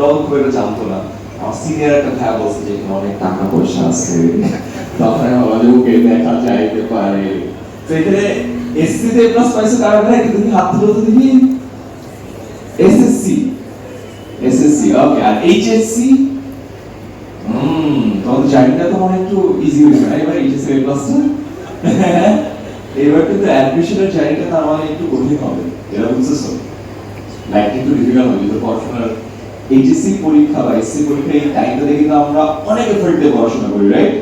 রং খুব একটা জানতো না। আমার সিনিয়র একটা ভাই বলছে যে, এখানে অনেক টাকা পয়সা আছে। তখন আমি ভাবলাম যে ওকে দেখা যাইতে পারে। তো এখানে এসসি তে প্লাস পাইছো কারা কারা একটু দেখি হাত তুলো তো দেখি এসএসসি এসএসসি ওকে আর এইচএসসি হুম, তোমাদের জার্নিটা তো মনে একটু ইজি হয়েছে না? এবার এইচএসসি প্লাসটা এবার কিন্তু অ্যাডমিশনের জার্নিটা তার মানে একটু কঠিন হবে। এরা বুঝতেছো লাইফ একটু ডিফিকাল্ট হবে, যেহেতু পড়াশোনার এইচএসসি পরীক্ষা বা এসসি পরীক্ষা এই টাইমটাতে কিন্তু আমরা অনেক এফোর্ট দিয়ে পড়াশোনা করি রাইট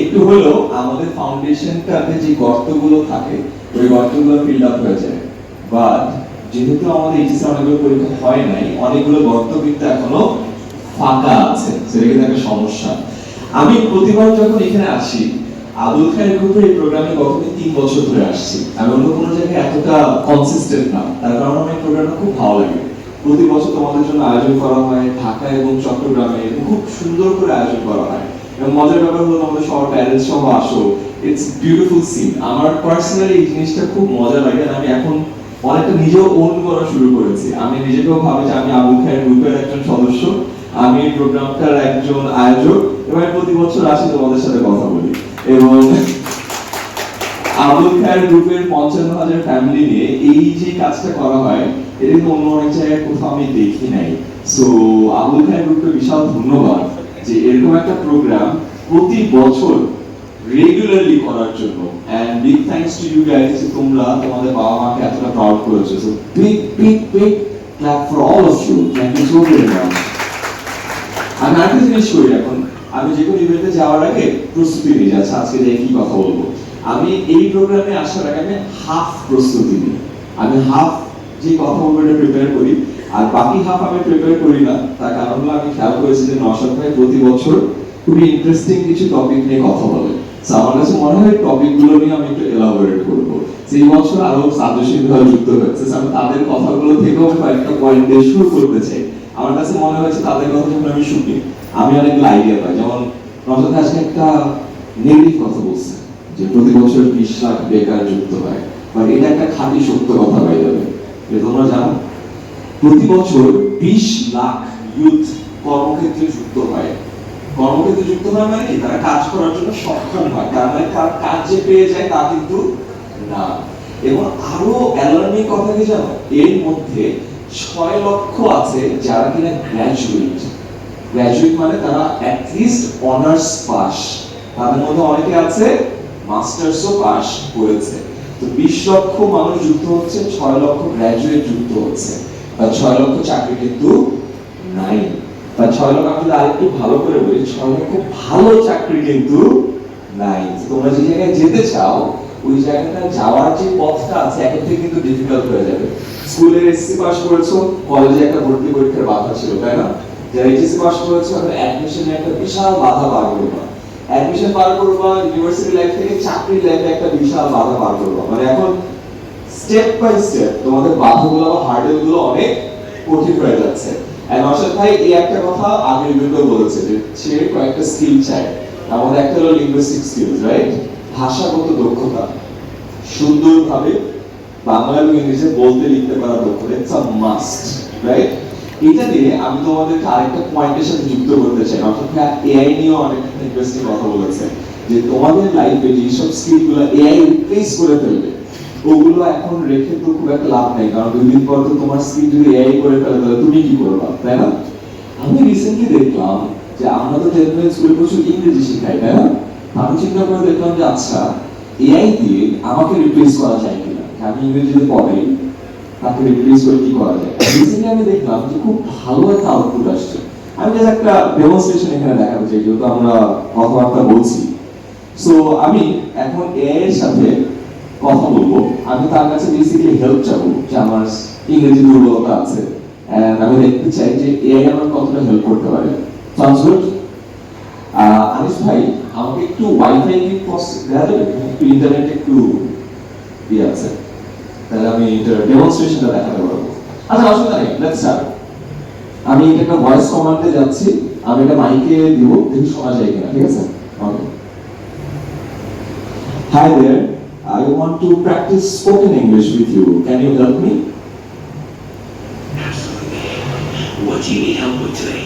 একটু হলেও আমাদের ফাউন্ডেশনটাতে যে গর্তগুলো থাকে, ওই গর্তগুলো ফিল আপ হয়ে যায়। বাট যেহেতু আমাদের এইচএসসি অনেকগুলো পরীক্ষা হয় নাই, অনেকগুলো গর্ত কিন্তু এখনও ফাঁকা আছে সেটা কিন্তু একটা সমস্যা। আমি প্রতিবার যখন এখানে আসি, আবুল খায়ের গ্রুপের এই প্রোগ্রামে গত তিন বছর ধরে আসছি। আমি অন্য কোনো জায়গায় এতটা কনসিস্টেন্ট না। তার কারণে আমার এই প্রোগ্রামটা খুব ভালো লাগে। প্রতি বছর তোমাদের জন্য আয়োজন করা হয়, ঢাকা এবং চট্টগ্রামে খুব সুন্দর করে আয়োজন করা হয়। এবং মজার ব্যাপার হলো আমাদের সবার প্যারেন্টস সহ আসো। ইটস বিউটিফুল সিন আমার পার্সোনালি এই জিনিসটা খুব মজা লাগে আমি এখন অনেকটা নিজেও ওন করা শুরু করেছি। আমি নিজেকেও ভাবি যে আমি আবুল খায়ের গ্রুপের একজন সদস্য। আমি এই প্রোগ্রামটার একজন আয়োজক। এবং আমি প্রতি বছর আসি তোমাদের সাথে কথা বলি। এবং আবুল খায়ের গ্রুপের পঞ্চান্ন হাজার ফ্যামিলি নিয়ে এই যে কাজটা করা হয় কিন্তু অন্য অনেক জায়গায় কোথাও আমি দেখি নাই। সো আবুল খায়ের গ্রুপকে বিশাল ধন্যবাদ যে এরকম একটা প্রোগ্রাম প্রতি বছর রেগুলারলি করার জন্য। And big thanks to you guys যে তোমরা তোমাদের বাবা মাকে এতটা প্রাউড করেছ। So big big big clap for all of you thank you so very much আমি আরেকটা জিনিস করি এখন। আমি যে কোনো ইভেন্টে যাওয়ার আগে প্রস্তুতি নিয়ে যাচ্ছি, আজকে যে কি কথা বলব। আমি এই প্রোগ্রামে আসার আগে আমি হাফ প্রস্তুতি নিই। আমি হাফ যে কথা বলব এটা প্রিপেয়ার করি, আর বাকি হাফ আমি প্রিপেয়ার করি না, তার কারণ হলো আমি খেয়াল করেছি যে নশাদ ভাই প্রতি বছর খুবই ইন্টারেস্টিং কিছু টপিক নিয়ে কথা বলে। আমার কাছে মনে হয় টপিকগুলো নিয়ে আমি একটু এলাবোরেট করব। সেই বছর আরও সাজেশন ভাবে যুক্ত So, আমি তাদের কথাগুলো থেকেও কয়েকটা পয়েন্ট দিয়ে শুরু করতে চাই। আমার কাছে মনে হয়েছে তাদের কথা যখন আমি শুনি আমি অনেকগুলো আইডিয়া পাই। যেমন নজর আজকে একটা নেগেটিভ কথা বলছে, যে প্রতি বছর বিশ লাখ বেকার যুক্ত হয়। বাট এটা একটা খাঁটি সত্য কথা হয়ে যাবে তোমরা জানো, প্রতি বছর বিশ লাখ ইউথ কর্মক্ষেত্রে যুক্ত হয়। কর্মক্ষেত্রে যুক্ত হয় মানে কি? তারা কাজ করার জন্য সক্ষম হয়। তার মানে তার কাজ যে পেয়ে যায় তা কিন্তু না। এবং আরও অ্যালার্মিং কথা কি জানো? এর মধ্যে ছয় লক্ষ আছে যারা কিনা গ্র্যাজুয়েট গ্র্যাজুয়েট মানে তারা অ্যাটলিস্ট অনার্স পাস তাদের মধ্যে অনেকে আছে মাস্টার্সও পাস করেছে। বিশ লক্ষ মানুষ যুক্ত হচ্ছে, ছয় লক্ষ গ্র্যাজুয়েট যুক্ত হচ্ছে। বা ছয় লক্ষ চাকরি কিন্তু নাই। বা ছয় লক্ষ, আমি যদি আরেকটু ভালো করে বলি, ছয় লক্ষ ভালো চাকরি কিন্তু নাই। তোমরা যে জায়গায় যেতে চাও, ওই জায়গাটা যাওয়ার যে পথটা আছে, এখন থেকে কিন্তু ডিফিকাল্ট হয়ে যাবে। স্কুলের এসসি পাস করেছ কলেজে একটা ভর্তি পরীক্ষার বাধা ছিল, তাই না? যারা এইচএসসি পাস করেছ, এখন অ্যাডমিশনে একটা বিশাল বাধা পার করবা অ্যাডমিশন পার করবা ইউনিভার্সিটি লাইফ থেকে চাকরি লাইফে একটা বিশাল বাধা পার করবা। মানে এখন স্টেপ বাই স্টেপ তোমাদের বাধাগুলো বা হার্ডেলগুলো অনেক কঠিন হয়ে যাচ্ছে। আর নরসাদ ভাই, এই একটা কথা আগের ভিডিও বলেছে যে সে কয়েকটা স্কিল চাই আমাদের একটা হলো লিঙ্গুইস্টিক স্কিলস রাইট ভাষাগত দক্ষতা। সুন্দরভাবে বাংলা এবং ইংরেজি বলতে লিখতে পারা দক্ষতা ইটস আ মাস্ট রাইট এটা দিয়ে আমি তোমাদেরকে আরেকটা পয়েন্টের সাথে যুক্ত করতে চাই। অর্থাৎ এআই নিয়েও অনেক ইন্টারেস্টিং কথা বলেছে। যে তোমাদের লাইফে যেসব স্কিলগুলো এআই রিপ্লেস করে ফেলবে, ওগুলো এখন রেখে তো খুব একটা লাভ নেই। কারণ দুই দিন পর তো তোমার স্কিল যদি এআই করে ফেলে, তাহলে তুমি কি করবা? তাই না? আমি রিসেন্টলি দেখলাম যে আমরা তো টেলিভিশন স্কুলে প্রচুর ইংরেজি শেখাই, তাই না? আমি চিন্তা করে দেখলাম যে আচ্ছা এআই দিয়ে আমাকে রিপ্লেস করা যায় কিনা? আমি ইংরেজিতে পড়াই তাকে রিপ্লেস করে কি করা যায়? রিসেন্টলি আমি দেখলাম যে খুব ভালো একটা আউটপুট আসছে। আমি জাস্ট একটা ডেমনস্ট্রেশন এখানে দেখাতে চাই, যেহেতু আমরা কথাবার্তা বলছি। সো আমি এখন এআই এর সাথে কথা বলব। আমি তার কাছে বেসিক্যালি হেল্প চাবো, যে আমার ইংরেজি দুর্বলতা আছে। আমি দেখতে চাই যে এআই আমার কতটা হেল্প করতে পারে। গুড আনিস ভাই, আমাকে একটু ওয়াইফাই কি দেওয়া যাবে একটু ইন্টারনেট একটু ইয়ে আছে। তাহলে আমি ডেমনস্ট্রেশনটা দেখাতে পারব আচ্ছা অসুবিধা নেই লেটস স্টার্ট আমি এটা একটা ভয়েস কমান্ডে যাচ্ছি আমি এটা মাইকে দিব দেখি শোনা যায় কিনা ঠিক আছে ওকে Hi there. I want to practice spoken English with you. Can you help me? What do you need help with today?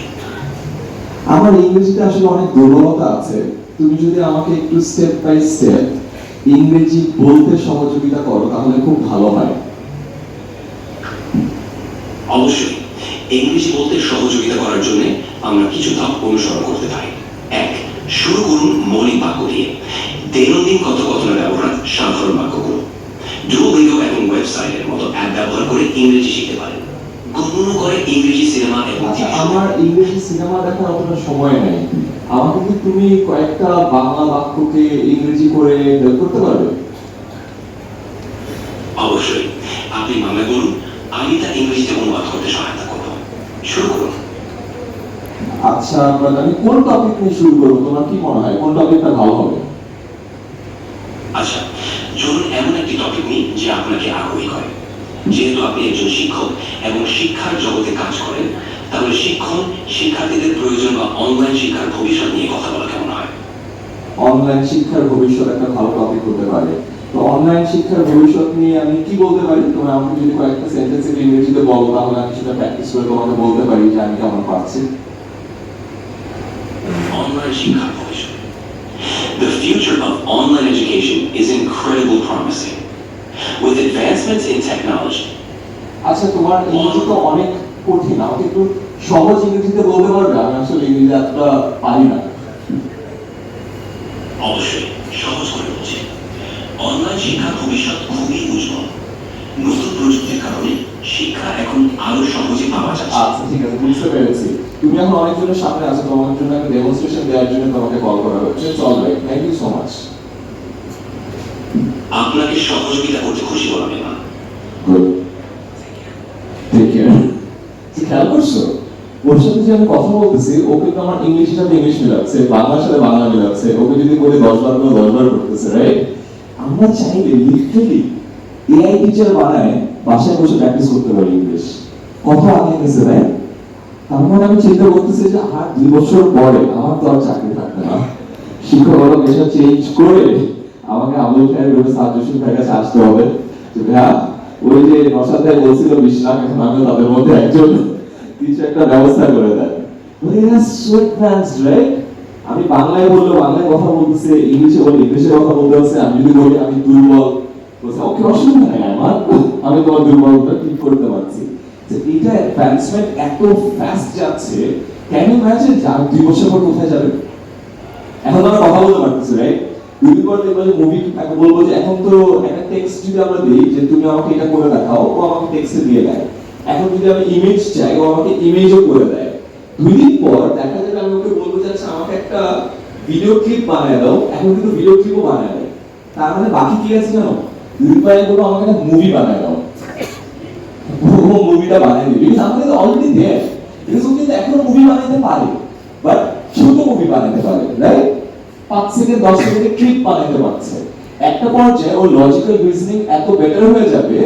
আমার ইংরেজিতে আসলে অনেক দুর্বলতা আছে তুমি যদি আমাকে একটু স্টেপ বাই স্টেপ ইংরেজি বলতে সহযোগিতা করো, তাহলে খুব ভালো হয়। অবশ্যই। ইংরেজি বলতে সহযোগিতা করার জন্য আমরা কিছু ধাপ অনুসরণ করতে পারি। এক, শুরু করুন মৌলিক বাক্য দিয়ে। দৈনন্দিন কথোপকথনে ব্যবহার সাধারণ বাক্যগুলো এবং ওয়েবসাইটের মতো অ্যাপ ব্যবহার করে ইংরেজি শিখতে পারেন। কখনো করে ইংরেজি সিনেমা এবং আচ্ছা আমার ইংরেজি সিনেমা দেখার অতটা সময় নেই। আমাকে কি তুমি কয়েকটা বাংলা বাক্যকে ইংরেজি করে হেল্প করতে পারবে? অবশ্যই। আপনি বাংলায় বলুন আমি তা ইংরেজিতে অনুবাদ করতে সহায়তা করব। শুরু করুন। আচ্ছা আমরা আমি কোন টপিক নিয়ে শুরু করব? তোমার কি মনে হয় কোন টপিকটা ভালো হবে? আচ্ছা চলুন এমন একটি টপিক নিন যে আপনাকে আগ্রহী করে। যেহেতু আপনি একজন শিক্ষক এবং শিক্ষার জগতে কাজ করেন তাহলে শিক্ষণ শিক্ষার্থীদের প্রয়োজন বা অনলাইন শিক্ষার ভবিষ্যৎ নিয়ে কথা বলা কেমন হয়? অনলাইন শিক্ষার ভবিষ্যৎ একটা ভালো টপিক হতে পারে। তো অনলাইন শিক্ষার ভবিষ্যৎ নিয়ে আমি কি বলতে পারি? তুমি আমাকে যদি কয়েকটা সেন্টেন্স ইংরেজিতে বলো তাহলে আমি সেটা প্র্যাকটিস করে তোমাকে বলতে পারি যে আমি কেমন পারছি। অনলাইন শিক্ষার ভবিষ্যৎ। The future of online education is incredibly promising. With advancements in technology, আচ্ছা তোমার ইংরেজি তো অনেক কঠিন আমাকে একটু সহজ ইংরেজিতে বলতে পারবে? আমি আসলে ইংরেজি এতটা পারি না। অবশ্যই সহজ করে বলছি। অনলাইন শিক্ষার ভবিষ্যৎ খুবই উজ্জ্বল। নতুন প্রযুক্তির কারণে শিক্ষা এখন আরও সহজে পাওয়া যাচ্ছে। আচ্ছা ঠিক আছে বুঝতে পেরেছি। তুমি এখন অনেকজনের সামনে আছো তোমার জন্য একটা ডেমনস্ট্রেশন দেওয়ার জন্য তোমাকে কল করা হচ্ছে। চল ভাই থ্যাংক ইউ সো মাচ আপনাকে সহযোগিতা করতে খুশি হলাম গুড খেয়াল করছ? ওর সাথে যে আমি কথা বলতেছি ও কিন্তু আমার ইংলিশের সাথে ইংলিশ মিলাচ্ছে, বাংলার সাথে বাংলা মিলাচ্ছে, ওকে যদি বলি দশ বার করে দশ বার করতেছে রাইট আমরা চাইলে লিটারালি এআই টিচার বানায়, বাসায় বসে প্র্যাকটিস করতে পারি ইংলিশ কত আগে গেছে রাইট তার মানে আমি চিন্তা করতেছি যে আর দুই বছর পরে আমার তো আর চাকরি থাকবে না। শিক্ষকতা পেশা চেঞ্জ করে আমাকে আবুল খায়ের সাজ্জুসিন কাছে আসতে হবে। যে, ভাইয়া ওই যে নসাদ বলছিল বিশ লাখ এখন আমিও তাদের মধ্যে একজন কিছু একটা ব্যবস্থা করে দেয়। আমি বাংলায় বললে, বাংলায় কথা বলতেছে, ইংলিশে বলে ইংলিশে কথা বলতে হচ্ছে আমি যদি বলি, আমি দুর্বল। বলছে, ওকে, অসুবিধা নেই আমার, আমি তোমার দুর্বলতা ঠিক করতে পারছি। যে এটা অ্যাডভান্সমেন্ট এত ফাস্ট যাচ্ছে ক্যান ইউ ইমাজিন যে আর দুই বছর পর কোথায় যাবে? এখন আমরা কথা বলতে পারতেছি রাইট পর পর যে আচ্ছা মানে বাকি কি আছে জানো? দিন বলব আমাকে একটা মুভি বানায় দাও। ও মুভিটা বানিয়ে দিবে আমাদের অলরেডি দেয় কিন্তু এখনও মুভি বানাইতে পারে। বাট ছোট মুভি বানাইতে পারে রাইট পাঁচ সেকেন্ড দশ সেকেন্ডের ক্লিপ বানাইতে পারছে। একটা পর্যায়ে ও লজিক্যাল রিজনিং এত বেটার হয়ে যাবে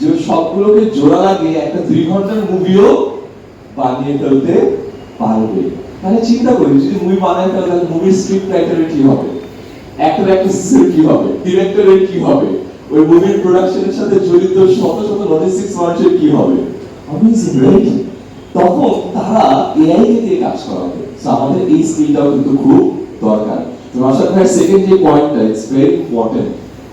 যে সবগুলোকে জোড়া লাগিয়ে একটা দুই ঘণ্টার মুভিও বানিয়ে ফেলতে পারবে। তাহলে চিন্তা করি, যদি মুভি বানায় তাহলে মুভির স্ক্রিপ্ট রাইটারের কি হবে? অ্যাক্টর অ্যাক্ট্রেসের কি হবে? ডিরেক্টরের কি হবে? ওই মুভির প্রোডাকশনের সাথে জড়িত শত শত লজিস্টিক্স মানুষের কি হবে? অ্যামেজিং রাইট তখন তারা এআই দিয়ে কাজ করাবে। আমাদের এই স্কিলটাও কিন্তু খুব দরকার।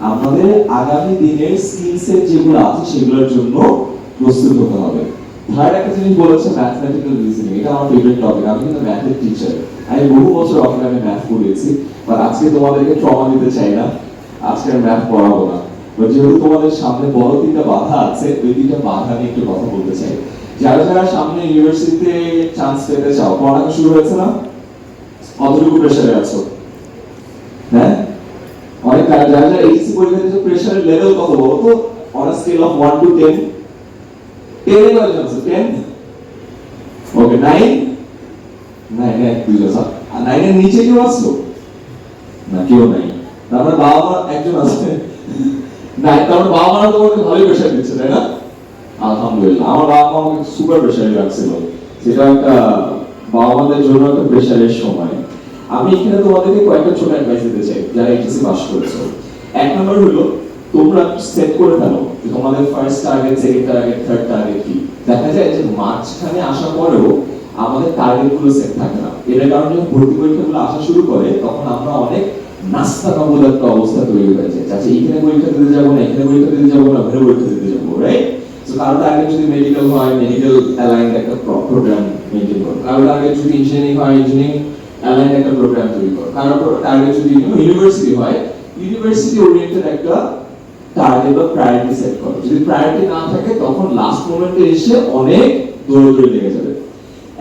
আমাদের আগামী দিনের স্কিল সেট যেগুলো আছে, সেগুলোর জন্য প্রস্তুত হতে হবে। থার্ড একটা জিনিস বলেছে ম্যাথমেটিক্যাল রিজনিং এটা আমার ফেভারিট টপিক আমি কিন্তু ম্যাথের টিচার আমি বহু বছর অফলাইনে ম্যাথ পড়িয়েছি বাট আজকে তোমাদেরকে ট্রমা দিতে চাই না। আজকে আমি ম্যাথ পড়াবো না। বাট যেহেতু তোমাদের সামনে বড় তিনটা বাধা আছে, ওই তিনটা বাধা নিয়ে একটু কথা বলতে চাই। যারা যারা সামনে ইউনিভার্সিটিতে চান্স পেতে চাও, পড়ালেখা শুরু হয়েছে না? কতটুকু প্রেসারে আছো? হ্যাঁ? অনেক যারা যারা এইচএসসি পরীক্ষা দিচ্ছে লেভেল কত বলো তো অন স্কেল অফ 1 টু 10 10 এ কয়জন আছে 10 ওকে 9 9 এক দুইজন আছে আর 9 এর নিচে কেউ আছো? না, কেউ নাই। তার মানে বাবা মা একজন আছে। না তার মানে বাবা মা তোমাকে ভালোই প্রেশার দিচ্ছে, তাই না? আলহামদুলিল্লাহ। আমার বাবা মা আমাকে সুপার প্রেশারে রাখছিল। সেটা একটা বাবা মাদের জন্য একটা প্রেশারের সময়। আমি এখানে তোমাদেরকে কয়েকটা ছোট অ্যাডভাইস দিতে চাই, যারা এইচএসসি পাস করেছ। এক নম্বর হলো, তোমরা সেট করে ফেলো তোমাদের first target second target third target কি। দেখা যায় যে মাঝখানে আসার পরেও আমাদের টার্গেটগুলো সেট থাকে না। এর কারণে যখন ভর্তি পরীক্ষাগুলো আসা শুরু করে, তখন আমরা অনেক নাস্তা কাবুল একটা অবস্থা তৈরি হয়ে যায়। আচ্ছা এইখানে পরীক্ষা দিতে যাব না, এখানে পরীক্ষা দিতে যাব না, ওখানে পরীক্ষা দিতে যাব রাইট তো কারও টার্গেট যদি মেডিকেল হয় মেডিকেল অ্যালাইন্ড একটা প্রোগ্রাম মেনটেন করো। কারও টার্গেট যদি ইঞ্জিনিয়ারিং হয় ইঞ্জিনিয়ারিং অ্যালাইন্ড একটা প্রোগ্রাম তৈরি করো। কারও টার্গেট যদি ইউনিভার্সিটি হয় ইউনিভার্সিটি ওরিয়েন্টেড একটা টার্গেট বা প্রায়োরিটি সেট করো। যদি প্রায়োরিটি না থাকে, তখন লাস্ট মোমেন্টে এসে অনেক দৌড়দৌড়ি লেগে যাবে।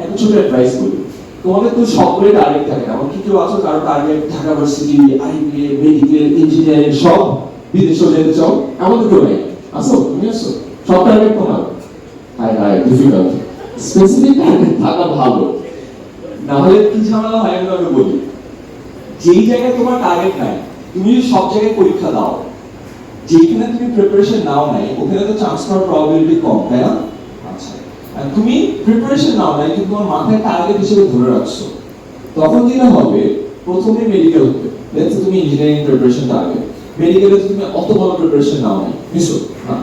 একটা ছোট অ্যাডভাইস করি তোমাদের তো সবগুলোই টার্গেট থাকে না। এমন কি কেউ আছো কারও target Dhaka varsity IBA medical engineering সব বিদেশে যেতে চাও, এমন তো কেউ নেই। আসো তুমি আসো সব টার্গেট তোমার। High high difficult specific target থাকা ভালো। না হলে কি ঝামেলা হয়, আমি তোমাকে বলি। যেই জায়গায় তোমার টার্গেট নাই, তুমি যদি সব জায়গায় পরীক্ষা দাও যেখানে তুমি প্রিপারেশন নাও নাই, ওখানে তো চান্স পাওয়ার প্রবাবিলিটি কম, তাই না? আচ্ছা। তুমি প্রিপারেশন নাও নাই, কিন্তু তোমার মাথায় টার্গেট হিসেবে ধরে রাখছো, তখন যেটা হবে? প্রথমে মেডিকেল হবে লেটস তুমি ইঞ্জিনিয়ারিং প্রিপারেশন টার্গেট মেডিকেলে তুমি অত ভালো প্রিপারেশন নাও নাই, বুঝছ? না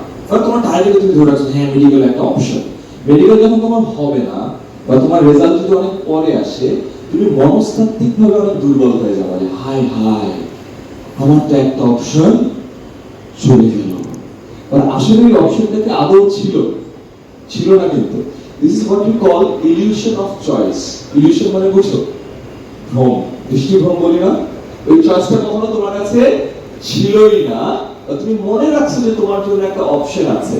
তোমার টার্গেট তুমি ধরে রাখছো হ্যাঁ মেডিকেল একটা অপশন মেডিকেল যখন তোমার হবে না বা তোমার রেজাল্ট যদি অনেক পরে আসে, তুমি মনস্তাত্ত্বিক ভাবে অনেক দুর্বল হয়ে যাবে যে হাই হাই আমার তো একটা অপশন চলে গেল। আসলে এই অপশনটাকে আদৌ ছিল ছিল না কিন্তু। This is what we call illusion of choice illusion মানে বুঝো? ভ্রম। দৃষ্টিভ্রম বলি না। ওই চয়েসটা কখনো তোমার কাছে ছিলই না। তুমি মনে রাখছো যে তোমার জন্য একটা অপশন আছে।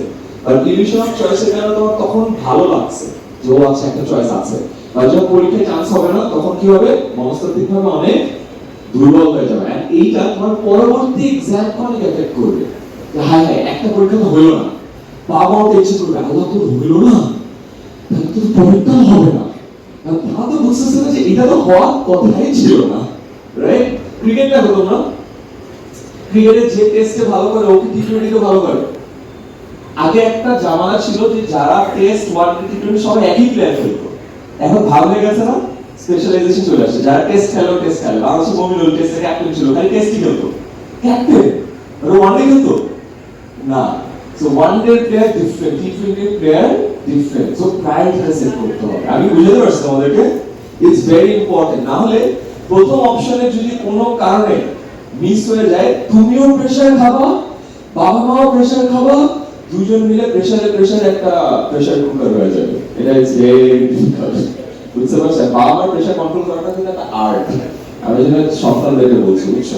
আর ইলিউশন অফ চয়েসের কারণে তোমার তখন ভালো লাগছে যে ও আচ্ছা একটা চয়েস আছে। আর যখন পরীক্ষায় চান্স হবে না, তখন কি হবে? মনস্তাত্ত্বিক ভাবে অনেক দুর্বল হয়ে যাবে। এইটা তোমার পরবর্তী এক্সাম অনেক এফেক্ট করবে? হায় হায়, একটা পরীক্ষা তো হলো না। বাবাও টেনশন করবে, আল্লাহ তো হইল না। তাহলে তো পরীক্ষা হবে না। তারা তো বুঝতেছে না যে এটা তো হওয়ার কথাই ছিল না। রাইট ক্রিকেট দেখো তোমরা। ক্রিকেটে যে টেস্টে ভালো করে, ওকে টি টোয়েন্টিতে ভালো করে আগে একটা জামানা ছিল যে যারা টেস্ট ওয়ান টি টোয়েন্টি সবাই একই প্লেয়ার খেলতো এখন ভালো হয়ে গেছে না? স্পেশালাইজেশন চলে আসছে। যারা টেস্ট খেলো টেস্ট খেলো। বাংলাদেশের মমিনুল টেস্টে ক্যাপ্টেন ছিল। খালি টেস্টই খেলতো ক্যাপ্টেন আর ওয়ান ডে খেলতো না। So one day player different T twenty player different so priority set করতে হবে। আমি বুঝাতে পারছি তোমাদেরকে? ইটস ভেরি ইম্পর্টেন্ট না হলে প্রথম অপশনে যদি কোনো কারণে মিস হয়ে যায়, তুমিও প্রেসার খাবা বাবা মাও প্রেসার খাবা দুজন মিলে প্রেসারে প্রেসারে একটা প্রেসার কুকার হয়ে যাবে। এটা ইজ বুঝতে পারছেন? বাবা মার প্রেসার কন্ট্রোল করাটা কিন্তু একটা আর্ট আমি বলছি বুঝছ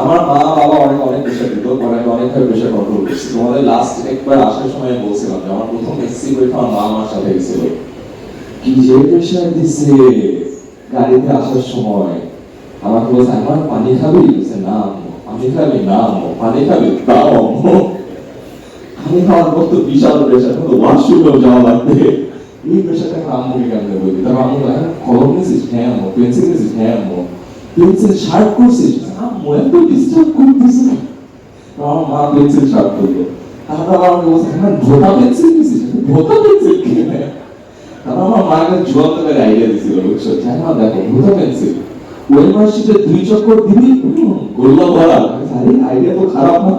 আমার মা, বাবা অনেক অনেক প্রেশার দিত আমি প্রেশার কন্ট্রোল তোমাদের লাস্ট একবার আসার সময় বলছিলাম যে আমার প্রথম এসসি পরীক্ষা আমার মা সাথে গেছিল। কি যে প্রেশার দিছে গাড়িতে আসার সময়। আমাকে বলছে আমার পানি খাবি? না পানি খাবি? না পানি খাবি? তাও পর তো বিশাল যাওয়া লাগবে। এই প্রেশারটা এখন আম্মুকে কেমনে বলবি তারপর আম্মু "হ্যাঁ, কলম নিয়েছিস হ্যাঁ আম্মু পেন্সিল নিয়েছিস হ্যাঁ আম্মু পেন্সিল শার্প করছিস আম্মু এত ডিস্টার্ব করতেছিস না। আমার মা পেন্সিল শার্প করল তারপর আমাকে বলছে হ্যাঁ ভোটা পেন্সিল নিয়েছিস ভোটা পেন্সিল কিনে তারপর আমার মা একটা জুয়ান্ত করে আইডিয়া দিছিল বুঝছ যে হ্যাঁ দেখো ভোটা পেন্সিল ওই দুই চক্কর দিবি? গোল্লা ভরা। আরে আইডিয়া তো খারাপ না।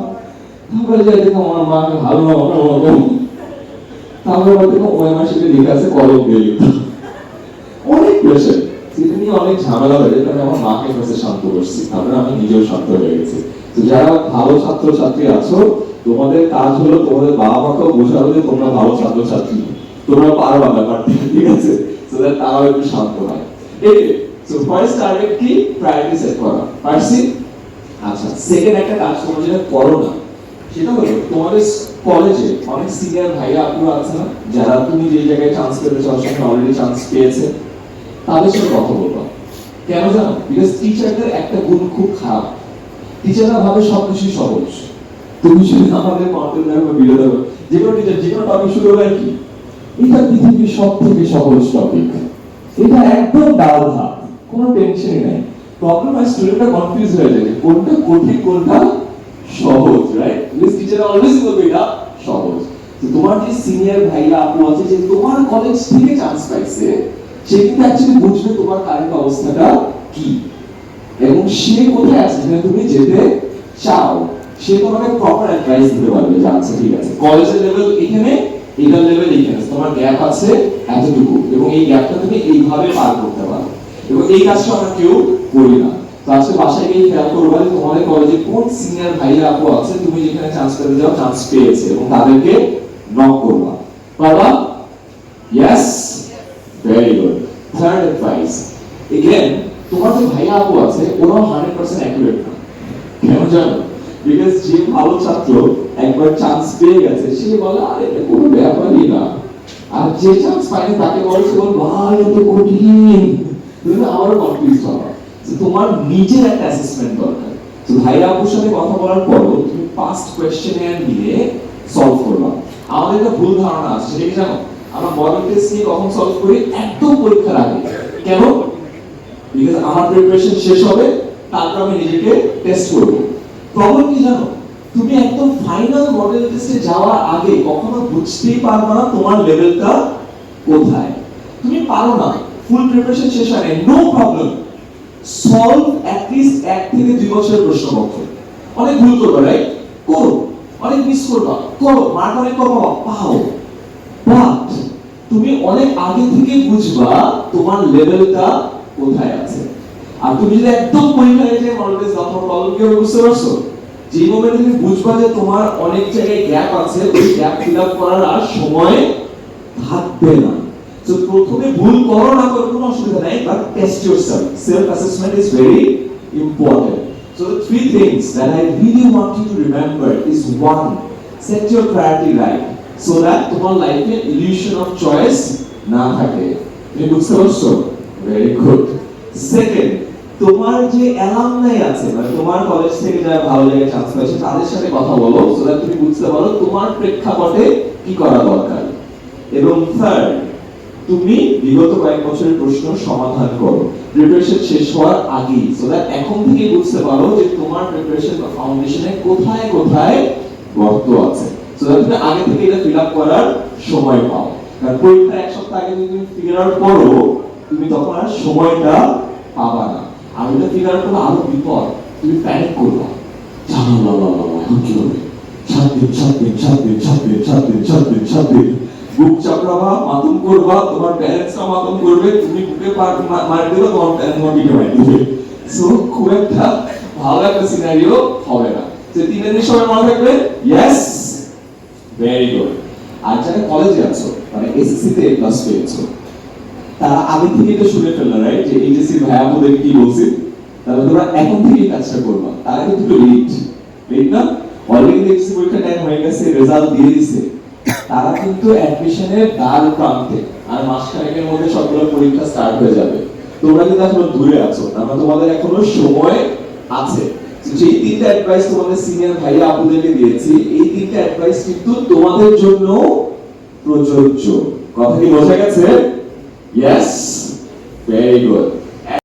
তারপরে হয়ে হয়ে কাজ হলো তোমাদের বাবা মাকেও বোঝানো যে তোমরা ভালো ছাত্র তোমরা পারবা ব্যাপারটা ঠিক আছে সো দ্যাট একটু শান্ত হয় এই সো ফার্স্ট টার্গেট কি প্রায়োরিটি সেট আচ্ছা সেকেন্ড একটা কাজ তোমরা যেটা করো সেটা হলো, তোমাদের কলেজে অনেক সিনিয়র ভাইয়া আছে না? যারা তুমি যে জায়গায় চান্স অলরেডি চান্স পেয়েছে, তাদের সাথে কথা কেন জানো? বিকজ টিচারদের একটা গুণ খুব খারাপ। টিচাররা ভাবে সহজ। তুমি আমাদের যে কোনো টিচার যে কোনো টপিক শুরু হবে কি? এটা পৃথিবীর সব থেকে সহজ টপিক এটা একদম ডাল কোনো টেনশনই নাই। প্রবলেম হয় স্টুডেন্টরা কনফিউজ হয়ে যায় কোনটা কঠিন, কোনটা সহজ রাইট টিচার অলওয়েজ বলবে এটা সহজ। তো তোমার যে সিনিয়র ভাইয়া আপু আছে, যে তোমার কলেজ থেকে চান্স পাইছে, সে কিন্তু অ্যাকচুয়ালি বুঝবে তোমার কারেন্ট অবস্থাটা কি। এবং সে কোথায় আছে যেখানে তুমি যেতে চাও। সে তোমাকে প্রপার অ্যাডভাইস দিতে পারবে যে আচ্ছা ঠিক আছে কলেজের লেভেল এখানে, এটার লেভেল এইখানে। তোমার গ্যাপ আছে এতটুকু। এবং এই গ্যাপটা তুমি এইভাবে পার করতে পারো। এবং এই কাজটা আমরা কেউ করি না। আজকে বাসায় গিয়ে খেয়াল করবা যে তোমাদের কলেজে কোন সিনিয়র ভাইয়া আপু আছে, তুমি যেখানে চান্স পেতে যাও চান্স পেয়েছে এবং তাদেরকে নক করবা। বাবা yes very good third advice again তোমার যে ভাইয়া আপু আছে ওরাও হান্ড্রেড পার্সেন্ট অ্যাকুরেট না। কেন জানো? বিকজ যে ভালো ছাত্র একবার চান্স পেয়ে গেছে, সে বলে, আরে, এটা কোনো ব্যাপারই না। আর যে চান্স পায়নি, তাকে বলে বলছে বল, ভাই, এত কঠিন। তুমি আবারও কনফিউজ হবা। তো তোমার নিজের একটা অ্যাসেসমেন্ট দরকার। তো ভাইয়া আপুর সাথে কথা বলার পরও তুমি পাস্ট কোয়েশ্চেন নিয়ে সলভ করবা। আমাদের একটা ভুল ধারণা আছে, সেটা কি জানো? আমরা মডেল টেস্ট নিয়ে কখন সলভ করি? একদম পরীক্ষার আগে। কেন? বিকজ আমার প্রিপারেশন শেষ হবে, তারপর আমি নিজেকে টেস্ট করব। প্রবলেম কি জানো? তুমি একদম ফাইনাল মডেল টেস্টে যাওয়ার আগে কখনো বুঝতেই পারবে না তোমার লেভেলটা কোথায়। তুমি পারো না। ফুল প্রিপারেশন শেষ হয় নো প্রবলেম সলভ এক থেকে দুই বছরের প্রশ্নপত্র অনেক রাইট করো। অনেক মিস করো। মার্ক অনেক কম পাও। বাট তুমি অনেক আগে থেকে বুঝবা তোমার লেভেলটা কোথায় আছে। আর তুমি যদি একদম কি বুঝতে পারছ? যে মোমেন্টে তুমি বুঝবা যে তোমার অনেক জায়গায় গ্যাপ আছে, ওই গ্যাপ ফিল আপ করার আর সময় থাকবে না। তো প্রথমে ভুল করো না করো কোনো অসুবিধা নাই but test yourself self assessment is very important the three things that I really want you to remember is one, set your priority right so that তোমার লাইফে illusion of choice না থাকে। তুমি বুঝতে পারছ? ভেরি গুড সেকেন্ড তোমার যে alumni আছে মানে তোমার কলেজ থেকে যারা ভালো জায়গায় চান্স পেয়েছে তাদের সাথে কথা বলো সো দ্যাট তুমি বুঝতে পারো তোমার প্রেক্ষাপটে কি করা দরকার। এবং থার্ড তুমি বিগত কয়েক বছরের প্রশ্ন সমাধান করো। প্রিপারেশন শেষ হওয়ার আগেই। সো দ্যাট এখন থেকে বুঝতে পারো যে তোমার প্রিপারেশন বা ফাউন্ডেশনে কোথায় কোথায় গর্ত আছে। সো দ্যাট তুমি আগে থেকে এটা ফিল আপ করার সময় পাও। কারণ পরীক্ষার এক সপ্তাহ আগে যদি তুমি ফিগার আউট করো তুমি তখন আর সময়টা পাবা না। আর ওটা ফিগার আউট করলে আরও বিপদ। তুমি প্যানিক করবা। জানো লা লা, এখন কি হবে? সাত দিন সাত দিন সাত দিন সাত দিন সাত দিন সাত দিন সাত দিন। বুক চাপড়াবা, মাতুম করবা, তোমার প্যারেন্টসরা মাতুম করবে, তুমি বুকে পার মার দেবে, তোমার পিঠে মার দিবে। সো খুব একটা ভালো একটা সিনারিও হবে না। যে তিন দিন সময় মনে থাকবে ইয়েস ভেরি গুড আর যারা কলেজে আছো মানে এসএসসি তে প্লাস পেয়েছ তারা আগে থেকে এটা শুনে ফেলল রাইট যে এইচএসসি ভাইয়া ওদের কি বলছে? তাহলে তোমরা এখন থেকেই কাজটা করবা। তারা কিন্তু একটু লেট লেট না? অলরেডি এইচএসসি পরীক্ষা টাইম হয়ে গেছে রেজাল্ট দিয়ে দিছে। তারা কিন্তু অ্যাডমিশনের দ্বার প্রান্তে। আর মাসখানেকের মধ্যে সবগুলো পরীক্ষা স্টার্ট হয়ে যাবে। তোমরা কিন্তু এখনও দূরে আছো। আমরা তোমাদের এখনও সময় আছে। যেই তিনটা অ্যাডভাইস তোমাদের সিনিয়র ভাইয়া আপুদেরকে দিয়েছি, এই তিনটা অ্যাডভাইস কিন্তু তোমাদের জন্য প্রযোজ্য। কথা কি বোঝা গেছে? Yes very good